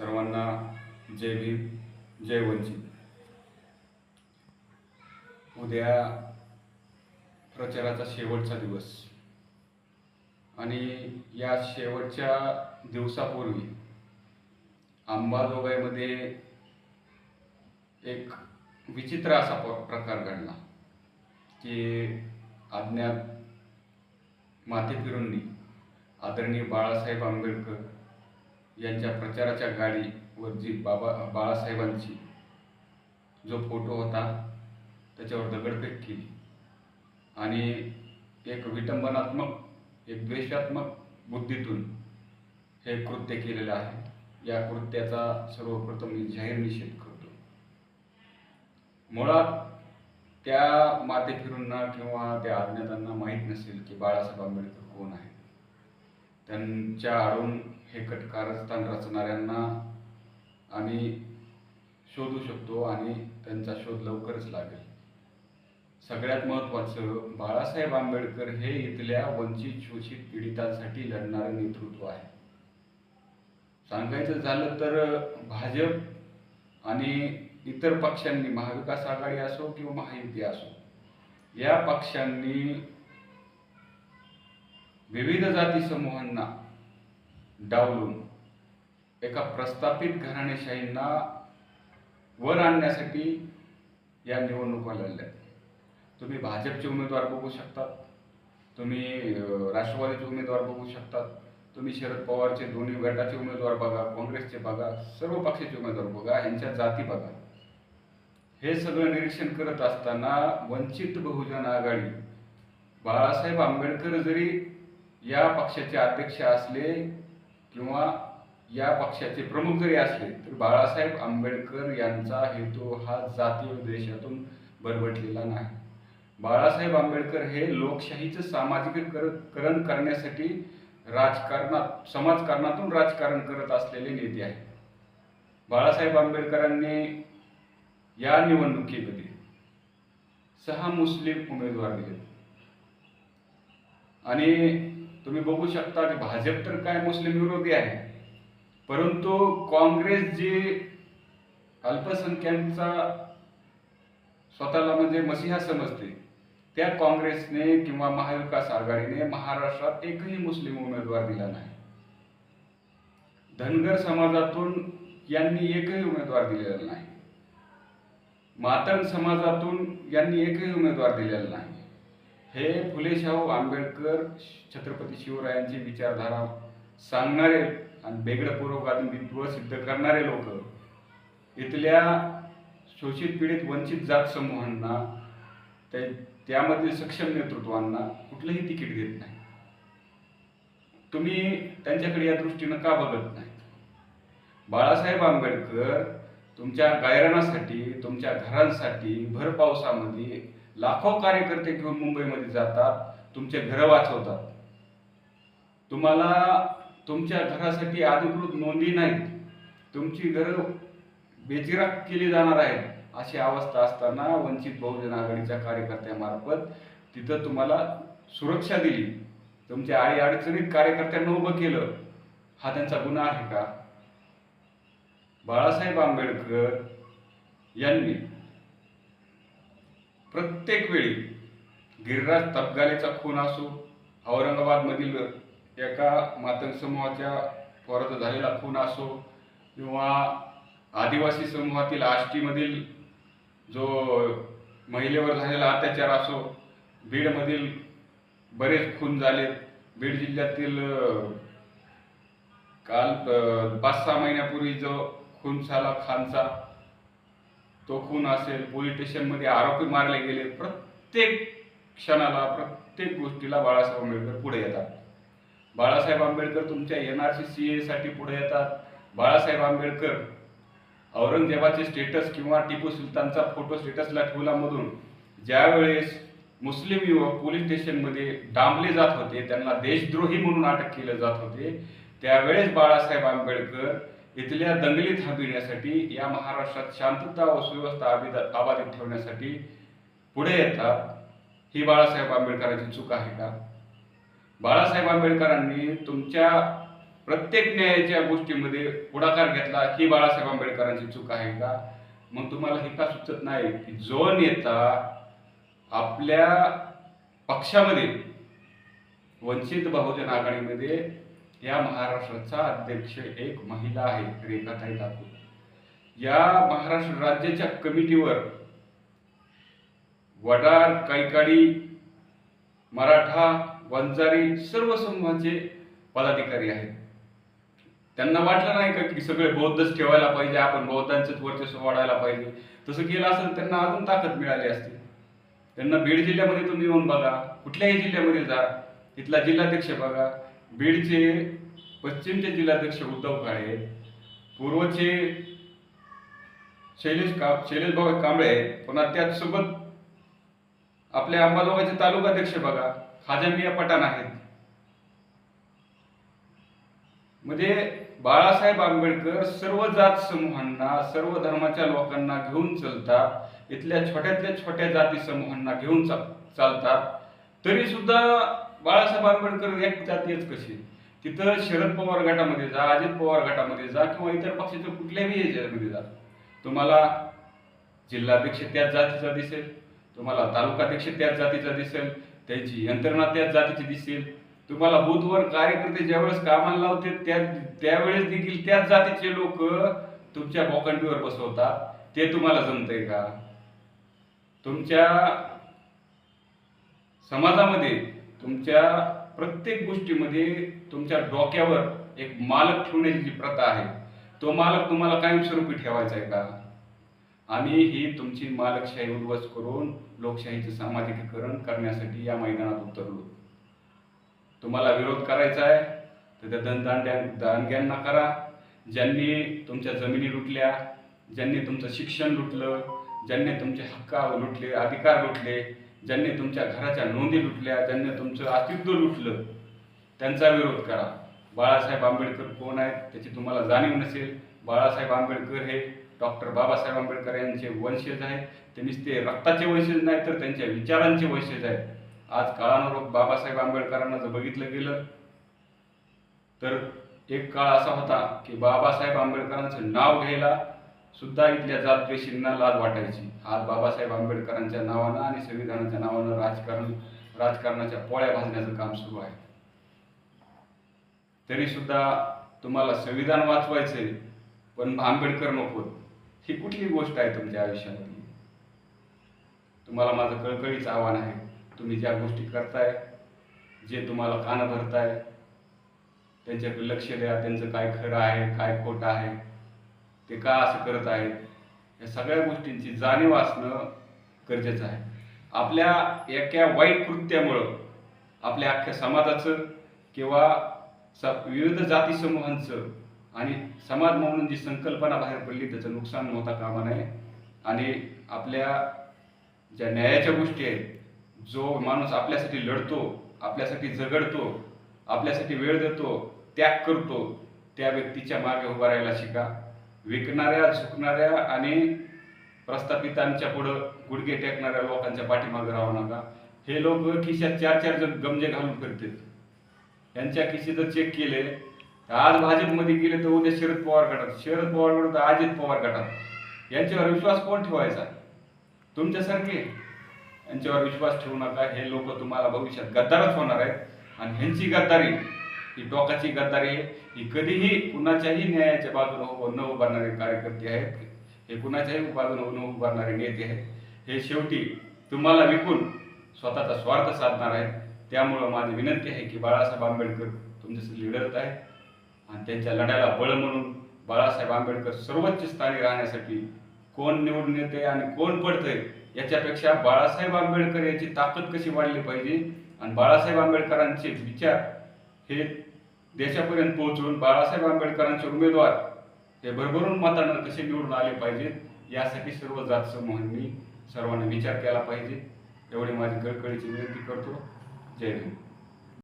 सर्वांना जय भीम जय वंचित. उद्या प्रचाराचा शेवटचा दिवस. आणि या शेवटच्या दिवसापूर्वी अंबाजोगाईमध्ये एक विचित्र असा प्रकार घडला की अज्ञात माथेफिरूंनी आदरणीय बाळासाहेब आंबेडकर यांच्या प्रचाराच्या गाडीवर जी बाबा बाळासाहेबांची जो फोटो होता त्याच्यावर दगडफेक केली. आणि एक विटंबनात्मक एक द्वेषात्मक बुद्धीतून हे कृत्य केलेलं आहे. या कृत्याचा सर्वप्रथम मी जाहीर निषेध करतो. मुळात त्या माते फिरूंना किंवा त्या अज्ञातांना माहीत नसेल की बाळासाहेब आंबेडकर कोण आहे त्यांच्या आडून हे कटकारस्थान रचणाऱ्यांना आम्ही शोधू शकतो आणि त्यांचा शोध लवकरच लागेल. सगळ्यात महत्त्वाचं बाळासाहेब आंबेडकर हे इथल्या वंचित शोषित पीडितांसाठी लढणारे नेतृत्व आहे. सांगायचं झालं तर भाजप आणि इतर पक्षांनी महाविकास आघाडी असो किंवा महायुती असो या पक्षांनी विविध जाती समूहांना डावलून एका प्रस्थापित घराणेशाहींना वर आणण्यासाठी या निवडणुका लढल्या. तुम्ही भाजपचे उमेदवार बघू शकतात. तुम्ही राष्ट्रवादीचे उमेदवार बघू शकतात. तुम्ही शरद पवारचे दोन्ही गटाचे उमेदवार बघा काँग्रेसचे बघा सर्व पक्षाचे उमेदवार बघा यांच्या जाती बघा. हे सगळं निरीक्षण करत असताना वंचित बहुजन आघाडी बाळासाहेब आंबेडकर जरी या पक्षाचे अध्यक्ष असले किंवा या पक्षाचे प्रमुख जरी असले तर बाळासाहेब आंबेडकर यांचा हेतू हा जातीय द्वेषातून बरबटलेला नाही. बाळासाहेब आंबेडकर हे लोकशाहीचं सामाजिकीकरण करण्यासाठी राजकारणात समाजकारणातून राजकारण करत असलेले नेते आहेत. बाळासाहेब आंबेडकरांनी या निवडणुकीमध्ये सहा मुस्लिम उमेदवार दिले आणि तुम्ही बघू शकता की भाजप तर काय मुस्लिम विरोधी आहे. परंतु काँग्रेस जे अल्पसंख्यांचा स्वतःला म्हणजे मसीहा समजते त्या काँग्रेसने किंवा महाविकास आघाडीने महाराष्ट्रात एकही मुस्लिम उमेदवार दिला नाही. धनगर समाजातून यांनी एकही उमेदवार दिलेला नाही. मातंग समाजातून यांनी एकही उमेदवार दिलेला नाही. हे फुले शाहू आंबेडकर छत्रपती शिवरायांची विचारधारा सांगणारे आणि वेगळं पुरोगामित्व सिद्ध करणारे लोक इथल्या शोषित पीडित वंचित जात समूहांना त्या त्यामधील सक्षम नेतृत्वांना कुठलंही तिकीट देत नाही. तुम्ही त्यांच्याकडे या दृष्टीनं का बघत नाही बाळासाहेब आंबेडकर तुमच्या गायरानासाठी तुमच्या घरांसाठी भर पावसामध्ये लाखो कार्यकर्ते घेऊन मुंबईमध्ये जातात तुमचे घरं वाचवतात. तुम्हाला तुमच्या घरासाठी अधिकृत नोंदी नाहीत. तुमची घरं बेचिराख केली जाणार आहेत अशी अवस्था असताना वंचित बहुजन आघाडीच्या कार्यकर्त्यामार्फत तिथं तुम्हाला सुरक्षा दिली. तुमच्या आळी अडचणीत कार्यकर्त्यांना उभं केलं. हा त्यांचा गुन्हा आहे का? बाळासाहेब आंबेडकर यांनी प्रत्येक वेळी गिरिराज तपगालेचा खून असो औरंगाबादमधील एका मातंग समूहाच्या पोराचा झालेला खून असो किंवा आदिवासी समूहातील आष्टीमधील जो महिलेवर झालेला अत्याचार असो बीडमधील बरेच खून झाले. बीड जिल्ह्यातील काल पाच सहा महिन्यापूर्वी जो खून झाला खानचा तो खून असेल पोलीस स्टेशनमध्ये आरोपी मारले गेले प्रत्येक क्षणाला प्रत्येक गोष्टीला बाळासाहेब आंबेडकर पुढे येतात. बाळासाहेब आंबेडकर तुमच्या एन आर सी सी एसाठी पुढे येतात. बाळासाहेब आंबेडकर औरंगजेबाचे स्टेटस किंवा टिपू सुलतानचा फोटो स्टेटसला ठेवला मधून ज्यावेळेस मुस्लिम युवक पोलीस स्टेशनमध्ये डांबले जात होते त्यांना देशद्रोही म्हणून अटक केले जात होते त्यावेळेस बाळासाहेब आंबेडकर इथल्या दंगली थांबविण्यासाठी या महाराष्ट्रात शांतता व सुव्यवस्था अभिदा- अबाधित ठेवण्यासाठी पुढे येतात. ही बाळासाहेब आंबेडकरांची चूक आहे का? बाळासाहेब आंबेडकरांनी तुमच्या प्रत्येक न्यायाच्या गोष्टीमध्ये पुढाकार घेतला ही बाळासाहेब आंबेडकरांची चूक आहे का? मग तुम्हाला हे का सुचत नाही की जो नेता आपल्या पक्षामध्ये वंचित बहुजन आघाडीमध्ये या महाराष्ट्राचा अध्यक्ष एक महिला आहे रेखाताई ठाकूर या महाराष्ट्र राज्याच्या कमिटीवर वडार कैकाडी मराठा वंजारी सर्व समूहाचे पदाधिकारी आहेत. त्यांना वाटलं नाही का की सगळे बौद्धच ठेवायला पाहिजे आपण बौद्धांचंच वर्चस्व वाढायला पाहिजे. तसं केलं असेल त्यांना अजून ताकद मिळाली असती. त्यांना बीड जिल्ह्यामध्ये तुम्ही येऊन बघा कुठल्याही जिल्ह्यामध्ये जा तिथला जिल्हाध्यक्ष बघा. बीडचे पश्चिमचे जिल्हाध्यक्ष उद्धव काळे पूर्वचे शैलेश का शैलेश भाऊ कांबळे पुन्हा त्याचसोबत आपल्या अंबाजोगाईचे तालुकाध्यक्ष बघा खाजामिया पठाण आहेत. म्हणजे बाळासाहेब आंबेडकर सर्व जात समूहांना सर्व धर्माच्या लोकांना घेऊन चालतात इथल्या छोट्यातल्या छोट्या जाती समूहांना घेऊन चालतात. तरी सुद्धा बाळासाहेब आंबेडकर एक जातीच कशी? तिथं शरद पवार गटामध्ये जा अजित पवार गटामध्ये जा किंवा इतर पक्षाच्या कुठल्याही याच्यामध्ये जा. तुम्हाला जिल्हाध्यक्ष त्याच जातीचा दिसेल तुम्हाला तालुकाध्यक्ष त्याच जातीचा दिसेल त्यांची यंत्रणा त्याच जातीची दिसेल. तुम्हाला बूथवर कार्यकर्ते ज्यावेळेस कामाला लावते त्या त्यावेळेस देखील त्याच जातीचे लोक तुमच्या बोकंडीवर बसवतात. ते तुम्हाला जमतंय का? तुमच्या समाजामध्ये तुमच्या प्रत्येक गोष्टीमध्ये तुमच्या डोक्यावर एक मालक ठेवण्याची जी प्रथा आहे तो मालक तुम्हाला कायमस्वरूपी ठेवायचा आहे का? आम्ही ही तुमची मालकशाही उद्ध्वस्त करून लोकशाहीचे सामाजिकीकरण करण्यासाठी या मैदानात उतरलो. तुम्हाला विरोध करायचा आहे तर त्या धनदांड्या दानग्यांना करा. ज्यांनी तुमच्या जमिनी लुटल्या ज्यांनी तुमचं शिक्षण लुटलं ज्यांनी तुमचे हक्क लुटले अधिकार लुटले ज्यांनी तुमच्या घराच्या नोंदी लुटल्या ज्यांनी तुमचं अस्तित्व लुटलं त्यांचा विरोध करा. बाळासाहेब आंबेडकर कोण आहेत त्याची तुम्हाला जाणीव नसेल. बाळासाहेब आंबेडकर हे डॉक्टर बाबासाहेब आंबेडकर यांचे वंशज आहेत. ते नुसते रक्ताचे वंशज नाहीत तर त्यांच्या विचारांचे वंशज आहेत. आज काळानुरूप बाबासाहेब आंबेडकरांना जर बघितलं गेलं तर एक काळ असा होता की बाबासाहेब आंबेडकरांचं नाव घ्यायला सुद्धा इथल्या जातपेशींना लाज वाटायची. आज बाबासाहेब आंबेडकरांच्या नावानं आणि संविधानाच्या नावानं राजकारण राजकारणाच्या पोळ्या भाजण्याचं काम सुरू आहे. तरी सुद्धा तुम्हाला संविधान वाचवायचंय पण आंबेडकर नको. ही कुठली गोष्ट आहे तुमच्या आयुष्यामध्ये? तुम्हाला माझं कळकळीचं आव्हान आहे. तुम्ही ज्या गोष्टी करताय जे तुम्हाला कान भरताय त्यांच्याकडे लक्ष द्या. त्यांचं काय खरं आहे काय खोटं आहे ते का असं करत आहेत? या सगळ्या गोष्टींची जाणीव असणं गरजेचं आहे. आपल्या एका वाईट कृत्यामुळं आपल्या अख्ख्या समाजाचं किंवा स विविध जाती समूहांचं आणि समाज म्हणून जी संकल्पना बाहेर पडली त्याचं नुकसान होता कामा नये. आणि आपल्या ज्या न्यायाच्या गोष्टी आहेत जो माणूस आपल्यासाठी लढतो आपल्यासाठी झगडतो आपल्यासाठी वेळ देतो त्याग करतो त्या व्यक्तीच्या मागे उभा राहायला शिका. विकणाऱ्या झुकणाऱ्या आणि प्रस्थापितांच्या पुढं गुडघे टेकणाऱ्या लोकांच्या पाठीमागे राहू नका. हे लोक खिशात चार चार जण गमजे घालून फिरतात यांच्या खिशे जर चेक केले आज भाजपमध्ये गेले तर उद्या शरद पवार गटात. शरद पवार गटात तर अजित पवार गटात. यांच्यावर विश्वास कोण ठेवायचा? तुमच्यासारखे. यांच्यावर विश्वास ठेवू नका. हे लोक तुम्हाला भविष्यात गद्दारच होणार आहेत. आणि ह्यांची गद्दारी ही टोकाची गद्दारी आहे. ही कधीही कुणाच्याही न्यायाच्या बाजूने उभं न उभारणारे कार्यकर्ते आहेत हे कुणाच्याही बाजूने न उभारणारे नेते आहेत. हे शेवटी तुम्हाला विकून स्वतःचा स्वार्थ साधणार आहेत. त्यामुळं माझी विनंती आहे की बाळासाहेब आंबेडकर तुमच्यासाठी लढत आहे. आणि त्यांच्या लढ्याला बळ म्हणून बाळासाहेब आंबेडकर सर्वोच्च स्थानी राहण्यासाठी कोण निवडून येते आणि कोण पडतंय याच्यापेक्षा बाळासाहेब आंबेडकर याची ताकद कशी वाढली पाहिजे? आणि बाळासाहेब आंबेडकरांचे विचार हे देशापर्यंत पोहोचून बाळासाहेब आंबेडकरांचे उमेदवार हे भरभरून मतानं कसे निवडून आले पाहिजेत यासाठी सर्व जात समूहांनी सर्वांनी विचार केला पाहिजे. एवढी माझी कळकळीची विनंती करतो. जय हिंद.